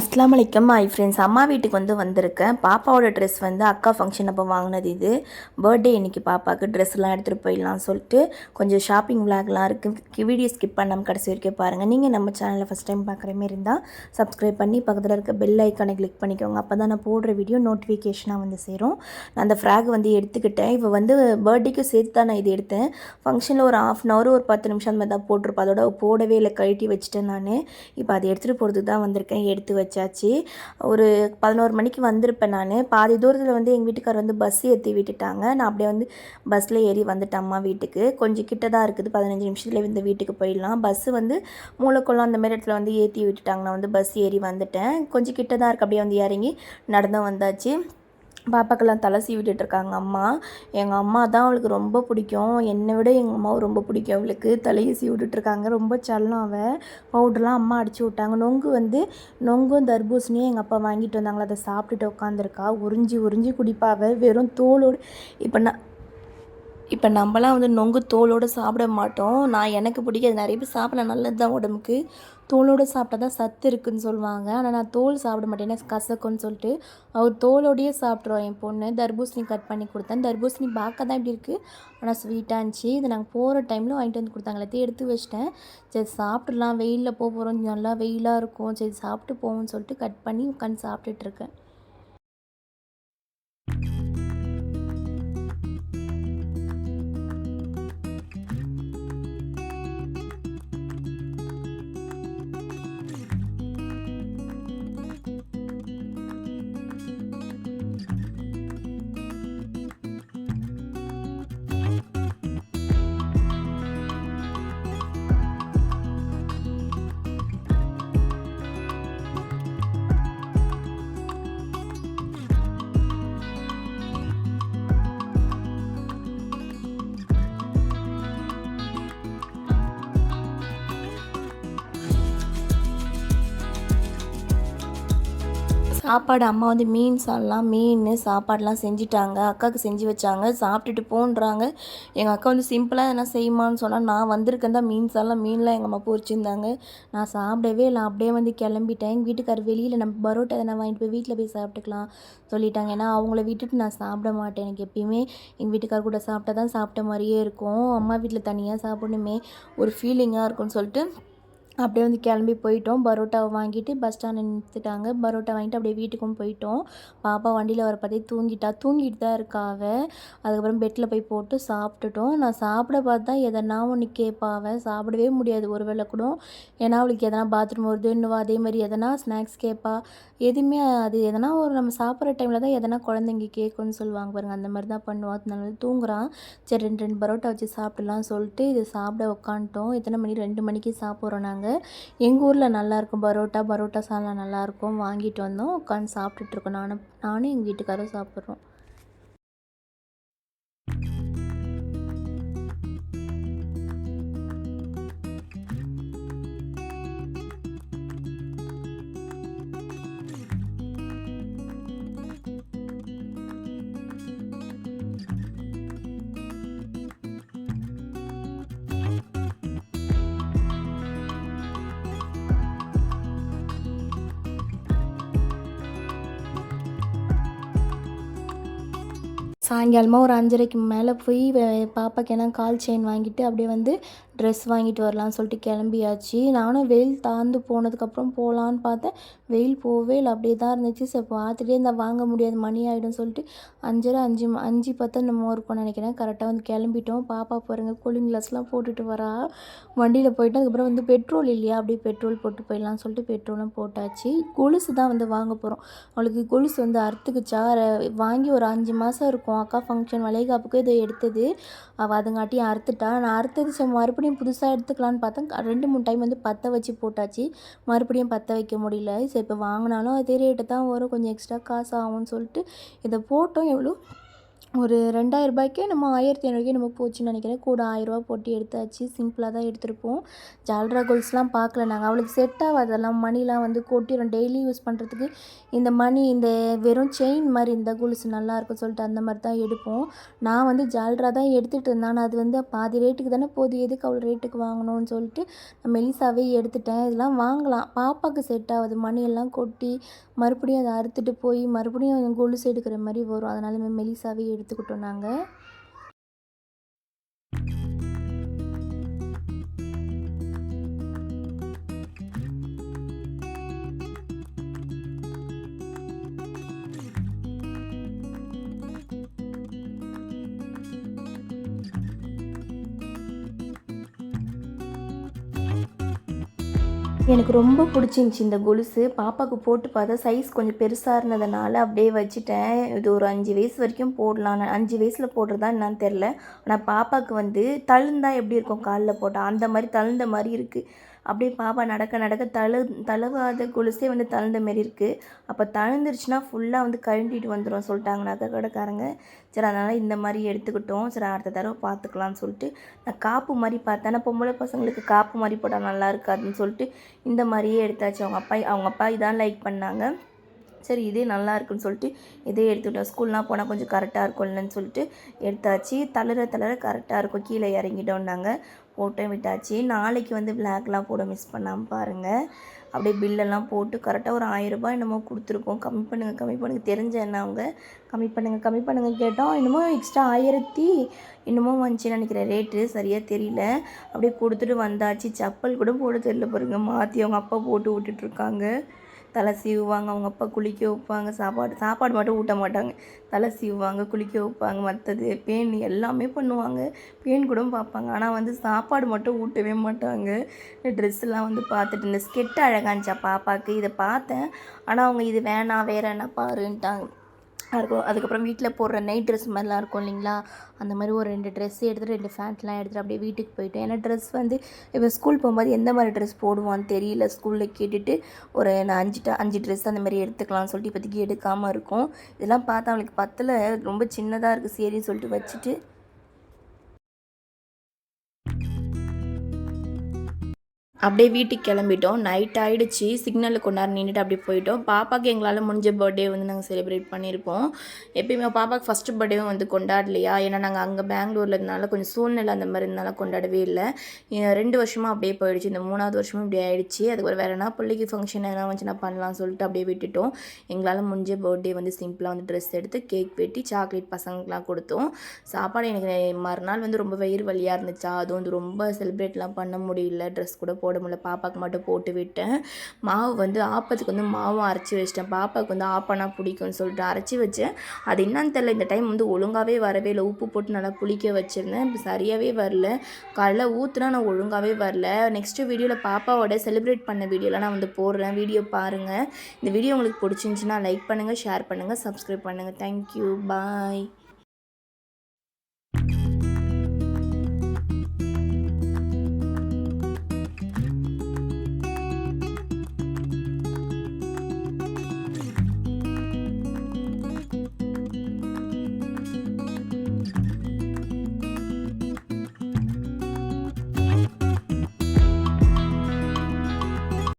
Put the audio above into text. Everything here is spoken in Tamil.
அஸ்லாம் வலைக்கம் ஐ ஃப்ரெண்ட்ஸ் அம்மா வீட்டுக்கு வந்து வந்திருக்கேன். பாப்பாவோட ட்ரெஸ் வந்து அக்கா ஃபங்க்ஷன் அப்போ வாங்கினது இது. பர்த்டே இன்னைக்கு பாப்பாவுக்கு ட்ரெஸ்லாம் எடுத்துகிட்டு போயிடலாம் சொல்லிட்டு கொஞ்சம் ஷாப்பிங் விளாக்லாம் இருக்குது வீடியோ ஸ்கிப் பண்ணாமல் கடைசி வரைக்கும் பாருங்கள் நீங்கள் நம்ம சேனலில் ஃபஸ்ட் டைம் பார்க்குற மாரி இருந்தால் சப்ஸ்கிரைப் பண்ணி பக்கத்தில் இருக்க பெல் ஐக்கானை கிளிக் பண்ணிக்கோங்க. அப்போ தான் நான் போடுற வீடியோ நோட்டிஃபிகேஷனாக வந்து சேரும். நான் அந்த ஃப்ராக் வந்து எடுத்துக்கிட்டேன். இப்போ வந்து பர்த்டேக்கும் சேர்த்து தான் நான் இது எடுத்தேன். ஃபங்க்ஷனில் ஒரு ஆஃப் அன் ஹவர் ஒரு பத்து நிமிஷம் அந்த மாதிரி தான் போட்டிருப்பேன் அதோட போடவே இல்லை. கழட்டி வச்சுட்டேன் நான். இப்போ அதை எடுத்துகிட்டு போகிறதுக்கு தான் வந்திருக்கேன். எடுத்து வச்சு வச்சாச்சு. ஒரு பதினோரு மணிக்கு வந்திருப்பேன் நான். பாதி தூரத்தில் வந்து எங்கள் வீட்டுக்கார் வந்து பஸ் ஏற்றி விட்டுட்டாங்க. நான் அப்படியே வந்து பஸ்ஸில் ஏறி வந்துட்டேம்மா அம்மா வீட்டுக்கு. கொஞ்சம் கிட்ட தான் இருக்குது. பதினஞ்சு நிமிஷத்தில் இந்த வீட்டுக்கு போயிடலாம். பஸ்ஸு வந்து மூலக்குளம் அந்த மாதிரி இடத்துல வந்து ஏற்றி விட்டுட்டாங்க. நான் வந்து பஸ் ஏறி வந்துட்டேன். கொஞ்சம் கிட்ட தான் இருக்குது அப்படியே வந்து இறங்கி நடந்து வந்தாச்சு. பாப்பாக்கெல்லாம் தலை சீவிட்டு இருக்காங்க அம்மா. எங்கள் அம்மா தான் அவளுக்கு ரொம்ப பிடிக்கும். என்னை விட எங்கள் அம்மாவை ரொம்ப பிடிக்கும் அவளுக்கு. தலையை சீவிட்டு இருக்காங்க ரொம்ப சல்லம் அவள் பவுடர்லாம் அம்மா அடிச்சு விட்டாங்க. நொங்கு வந்து நொங்கும் தர்பூசணியும் எங்கள் அப்பா வாங்கிட்டு வந்தாங்களா? அதை சாப்பிட்டுட்டு உட்காந்துருக்கா உறிஞ்சி உறிஞ்சி குடிப்பாவை வெறும் தோலோடு இப்போ நான் இப்போ நம்மலாம் வந்து நொங்கு தோலோடு சாப்பிட மாட்டோம். நான் எனக்கு பிடிக்காது. நிறைய பேர் சாப்பிட நல்லது தான் உடம்புக்கு. தோலோடு சாப்பிட்டா தான் சத்து இருக்குன்னு சொல்லுவாங்க. ஆனால் நான் தோல் சாப்பிட மாட்டேன். ஏன்னா கசக்குன்னு சொல்லிட்டு அவர் தோலோடையே சாப்பிட்ருவோம் என் பொண்ணு தர்பூசணி கட் பண்ணி கொடுத்தேன். தர்பூசணி பார்க்க தான் இப்படி இருக்குது ஆனால் ஸ்வீட்டாக இருந்துச்சு. இது நாங்கள் போகிற டைமில் வாங்கிட்டு வந்து கொடுத்தாங்க. எல்லாத்தையும் எடுத்து வச்சிட்டேன். சரி சாப்பிட்றலாம் வெயிலில் போக போகிறோம் நல்லா வெயிலாக இருக்கும். சரி சாப்பிட்டு போவோம்னு சொல்லிட்டு கட் பண்ணி உட்காந்து சாப்பிட்டுட்ருக்கேன் சாப்பாடு அம்மா வந்து மீன் சால்லாம் மீன் சாப்பாடெலாம் செஞ்சிட்டாங்க. அக்காவுக்கு செஞ்சு வச்சாங்க. சாப்பிட்டுட்டு போன்றாங்க. எங்கள் அக்கா வந்து சிம்பிளாக எதனா செய்யுமான்னு சொன்னால் நான் வந்திருக்கேன் தான் மீன் சால்லாம் மீன்லாம் எங்கள் அம்மா பொரிச்சிருந்தாங்க நான் சாப்பிடவே இல்லை. அப்படியே வந்து கிளம்பிட்டேன். எங்கள் வீட்டுக்கார் வெளியில் நம்ம பரோட்டா எதனா வாங்கிட்டு போய் வீட்டில் போய் சாப்பிட்டுக்கலாம் சொல்லிட்டாங்க. ஏன்னா அவங்கள விட்டுட்டு நான் சாப்பிட மாட்டேன் எனக்கு எப்பயுமே. எங்கள் வீட்டுக்கார் கூட சாப்பிட்டா தான் சாப்பிட்ட மாதிரியே இருக்கும். அம்மா வீட்டில் தனியாக சாப்பிடணுமே. ஒரு ஃபீலிங்காக இருக்கும்னு சொல்லிட்டு அப்படியே வந்து கிளம்பி போயிட்டோம். பரோட்டாவை வாங்கிட்டு பஸ் ஸ்டாண்ட் நிறுத்திட்டாங்க. பரோட்டா வாங்கிட்டு அப்படியே வீட்டுக்கும் போயிட்டோம். பாப்பா வண்டியில் வர பார்த்தே தூங்கிட்டா. தூங்கிட்டு தான் இருக்காவ அதுக்கப்புறம் பெட்டில் போய் போட்டு சாப்பிட்டுட்டோம். நான் சாப்பிட பார்த்தா எதனா ஒன்று கேட்பாவேன் சாப்பிடவே முடியாது. ஒரு வேளை கூட ஏன்னா அவளுக்கு எதனா பாத்ரூம் வருது இன்னும் அதே மாதிரி எதனா ஸ்நாக்ஸ் கேட்பா எதுவுமே அது எதனா ஒரு நம்ம சாப்பிட்ற டைமில் தான் எதனா குழந்தைங்க கேட்கும்னு சொல்லுவாங்க பாருங்கள் அந்த மாதிரி தான் பண்ணுவோம் அதனால தூங்குறான். சரி ரெண்டு ரெண்டு பரோட்டா வச்சு சாப்பிடலாம் சொல்லிட்டு இது சாப்பிட உட்காந்துட்டோம் எத்தனை மணி? ரெண்டு மணிக்கு சாப்பிட்றோம் நாங்கள் எங்கள் ஊரில் நல்லாயிருக்கும் பரோட்டா பரோட்டா சாலா நல்லாயிருக்கும் வாங்கிட்டு வந்தோம். உட்காந்து சாப்பிட்டுட்ருக்கோம் நானும் நானும் எங்கள் வீட்டுக்காரரும் சாப்பிட்றோம். சாயங்காலமாக ஒரு அஞ்சரைக்கு மேலே போய் பாப்பாக்கு என்ன கால் செயின் வாங்கிட்டு அப்படியே வந்து ட்ரெஸ் வாங்கிட்டு வரலாம்னு சொல்லிட்டு கிளம்பியாச்சு. நானும் வெயில் தாழ்ந்து போனதுக்கப்புறம் போகலான்னு பார்த்தேன். வெயில் போகவே இல்லை. அப்படியே தான் இருந்துச்சு. சரி பார்த்துட்டே இருந்தால் வாங்க முடியாது. மணி ஆகிடும் சொல்லிட்டு அஞ்சரை அஞ்சு அஞ்சு பத்து நம்ம இருக்கும்னு நினைக்கிறேன். கரெக்டாக வந்து கிளம்பிட்டோம். பாப்பா பாருங்கள் கூலிங் கிளாஸ்லாம் போட்டுட்டு வரா. வண்டியில் போயிட்டு அதுக்கப்புறம் வந்து பெட்ரோல் இல்லையா? அப்படியே பெட்ரோல் போட்டு போயிடலாம்னு சொல்லிட்டு பெட்ரோலும் போட்டாச்சு. கொலுசு தான் வந்து வாங்க போகிறோம் அவளுக்கு கொலுசு வந்து அறுத்துக்குச்சா வாங்கி ஒரு அஞ்சு மாதம் இருக்கும். அக்கா ஃபங்க்ஷன் வளைகாப்புக்கு இதை எடுத்தது. அவள் அதுங்காட்டியும் அறுத்துட்டா. நான் அறுத்தது மறுபடியும் மறுபடியும் புதுசாக எடுத்துக்கலான்னு பார்த்தா ரெண்டு மூணு டைம் வந்து பற்ற வச்சு போட்டாச்சு. மறுபடியும் பற்ற வைக்க முடியல. சரி இப்போ வாங்கினாலும் அதே ரேட்டு தான் வரும். கொஞ்சம் எக்ஸ்ட்ரா காசு ஆகும்னு சொல்லிட்டு இதை போட்டோம் எவ்வளோ? ஒரு ரெண்டாயிரரூபாய்க்கே நம்ம ஆயிரத்தி ஐநூறுக்கே நம்ம போச்சுன்னு நினைக்கிறேன். கூட ஆயிரரூபா போட்டு எடுத்தாச்சு. சிம்பிளாக தான் எடுத்திருப்போம். ஜால்ரா கோல்ஸ்லாம் பார்க்கல நாங்கள் அவளுக்கு செட் ஆகாதெல்லாம் மணிலாம் வந்து கொட்டிடும் டெய்லி யூஸ் பண்ணுறதுக்கு இந்த மணி இந்த வெறும் செயின் மாதிரி இந்த கொலுசு நல்லாயிருக்கும் சொல்லிட்டு அந்த மாதிரி தான் எடுப்போம். நான் வந்து ஜால்ரா தான் எடுத்துகிட்டு இருந்தேன். ஆனால் அது வந்து பாதி ரேட்டுக்கு தானே போது எதுக்கு அவ்வளோ ரேட்டுக்கு வாங்கணும்னு சொல்லிட்டு நான் மெலிசாவே எடுத்துட்டேன். இதெல்லாம் வாங்கலாம். பாப்பாவுக்கு செட் ஆகுது. மணியெல்லாம் கொட்டி மறுபடியும் அதை அறுத்துட்டு போய் மறுபடியும் கொலுசு எடுக்கிற மாதிரி வரும். அதனால மெலிசாவே எடுத்துக்கிட்டோம் நாங்கள் எனக்கு ரொம்ப பிடிச்சிருந்துச்சி இந்த கொலுசு. பாப்பாவுக்கு போட்டு பார்த்தா சைஸ் கொஞ்சம் பெருசாக இருந்ததுனால அப்படியே வச்சுட்டேன். இது ஒரு அஞ்சு வயசு வரைக்கும் போடலாம். அஞ்சு வயசில் போடுறதா என்னன்னு தெரில ஆனால் பாப்பாவுக்கு வந்து தழுந்தா எப்படி இருக்கும்? காலில் போட்டால் அந்த மாதிரி தழுந்த மாதிரி இருக்குது அப்படியே பாப்பா நடக்க நடக்க தழு தழுவாத கொலுசே வந்து தழுந்த மாரி இருக்குது அப்போ தழுந்துருச்சுன்னா ஃபுல்லாக வந்து கழண்டிட்டு வந்துடும் சொல்லிட்டாங்க நகை கடைக்காரங்க சரி அதனால் இந்த மாதிரி எடுத்துக்கிட்டோம். சரி அடுத்த தடவை பார்த்துக்கலாம்னு சொல்லிட்டு நான் காப்பு மாதிரி பார்த்தேன். பொம்பளை பசங்களுக்கு காப்பு மாதிரி போட்டால் நல்லா இருக்காதுன்னு சொல்லிட்டு இந்த மாதிரியே எடுத்தாச்சு. அவங்க அப்பா அவங்க அப்பா இதான் லைக் பண்ணாங்க. சரி இதே நல்லா இருக்குன்னு சொல்லிட்டு இதே எடுத்துக்கிட்டோம் ஸ்கூல்லாம் போனால் கொஞ்சம் கரெக்டாக இருக்கும்லன்னு சொல்லிட்டு எடுத்தாச்சு. தளர தளர கரெக்டாக இருக்கும். கீழே இறங்கிட்டோம் நாங்கள் போட்டேன் விட்டாச்சு. நாளைக்கு வந்து பிளாக்லாம் போட மிஸ் பண்ணாமல் பாருங்கள் அப்படியே பில்லெல்லாம் போட்டு கரெக்டாக ஒரு ஆயிரரூபா என்னமோ கொடுத்துருக்கோம். கம்மி பண்ணுங்கள் கம்மி பண்ணுங்கள் தெரிஞ்ச என்ன அவங்க? கம்மி பண்ணுங்கள் கம்மி பண்ணுங்கள் கேட்டோம். என்னமோ எக்ஸ்ட்ரா ஆயிரத்தி என்னமோ வந்துச்சுன்னு நினைக்கிறேன். ரேட்டு சரியாக தெரியல. அப்படியே கொடுத்துட்டு வந்தாச்சு. செப்பல் கூட போட தெரியல பாருங்கள் மாற்றி அவங்க அப்பா போட்டு விட்டுட்ருக்காங்க தலை சீவுவாங்க அவங்க அப்பா குளிக்க வைப்பாங்க. சாப்பாடு சாப்பாடு மட்டும் ஊட்ட மாட்டாங்க. தலை சீவுவாங்க குளிக்க வைப்பாங்க. மற்றது பேன் எல்லாமே பண்ணுவாங்க. பேன் கூட பார்ப்பாங்க. ஆனால் வந்து சாப்பாடு மட்டும் ஊட்டவே மாட்டாங்க. ட்ரெஸ்லாம் வந்து பார்த்துட்டு இந்த ஸ்கெட்டு அழகாந்துச்சா பாப்பாவுக்கு இதை பார்த்தேன். ஆனால் அவங்க இது வேணாம் வேற என்ன பாருன்ட்டாங்க. இருக்கும். அதுக்கப்புறம் வீட்டில் போடுற நைட் ட்ரெஸ் மாதிரிலாம் இருக்கும் இல்லைங்களா? அந்த மாதிரி ஒரு ரெண்டு ட்ரெஸ் எடுத்துகிட்டு ரெண்டு ஃபேண்ட்லாம் எடுத்துகிட்டு அப்படியே வீட்டுக்கு போயிட்டேன் ஏன்னா ட்ரெஸ் வந்து இப்போ ஸ்கூல் போகும்போது எந்த மாதிரி ட்ரெஸ் போடுவான்னு தெரியல. ஸ்கூலில் கேட்டுட்டு ஒரு நான் அஞ்சு அஞ்சு ட்ரெஸ் அந்த மாதிரி எடுத்துக்கலாம்னு சொல்லிட்டு இப்போதைக்கு எடுக்காமல் இருக்கும். இதெல்லாம் பார்த்தா அவளுக்கு பத்தில் ரொம்ப சின்னதாக இருக்குது சரின்னு சொல்லிட்டு வச்சுட்டு அப்படியே வீட்டுக்கு கிளம்பிட்டோம். நைட் ஆகிடுச்சி சிக்னலுக்கு கொண்டாட நின்றுட்டு அப்படியே போயிட்டோம். பாப்பாவுக்கு எங்களால் முடிஞ்ச பர்த்டே வந்து நாங்கள் செலிப்ரேட் பண்ணியிருப்போம் எப்பயுமே பாப்பாவுக்கு ஃபஸ்ட்டு பர்த்டேவும் வந்து கொண்டாடலையா? ஏன்னா நாங்கள் அங்கே பெங்களூரில் இருந்தனால கொஞ்சம் சூழ்நிலை அந்த மாதிரி இருந்தாலும் கொண்டாடவே இல்லை. ரெண்டு வருஷமாக அப்படியே போயிடுச்சு. இந்த மூணாவது வருஷமும் இப்படி ஆகிடுச்சு அதுக்கப்புறம் வேறு என்ன பிள்ளைக்கு ஃபங்க்ஷன் எதனா வந்துச்சுன்னா பண்ணலாம்னு சொல்லிட்டு அப்படியே விட்டுட்டோம். எங்களால் முடிஞ்ச பர்த்டே வந்து சிம்பிளாக வந்து ட்ரெஸ் எடுத்து கேக் வெட்டி சாக்லேட் பசங்களுக்குலாம் கொடுத்தோம். சாப்பாடு எனக்கு மறுநாள் வந்து ரொம்ப வயிறு வழியாக இருந்துச்சா? அதுவும் வந்து ரொம்ப செலிப்ரேட்லாம் பண்ண முடியல. ட்ரெஸ் கூட போட முடியல பாப்பாவுக்கு மட்டும் போட்டு விட்டேன். மாவு வந்து ஆப்பத்துக்கு வந்து மாவும் அரைச்சி வச்சிட்டேன். பாப்பாவுக்கு வந்து ஆப்பனா பிடிக்கும்னு சொல்லிட்டு அரைச்சி வச்சேன். அது என்னன்னு தெரில இந்த டைம் வந்து ஒழுங்காகவே வரவே இல்லை. உப்பு போட்டு நல்லா புளிக்க வச்சுருந்தேன். இப்போ சரியாகவே வரல. காலைல ஊற்றுனா நான் ஒழுங்காகவே வரல. நெக்ஸ்ட்டு வீடியோவில் பாப்பாவோட செலிப்ரேட் பண்ண வீடியோலாம் நான் வந்து போடுறேன். வீடியோ பாருங்கள் இந்த வீடியோ உங்களுக்கு பிடிச்சிருந்துச்சின்னா லைக் பண்ணுங்கள் ஷேர் பண்ணுங்கள் சப்ஸ்கிரைப் பண்ணுங்கள் தேங்க்யூ பாய்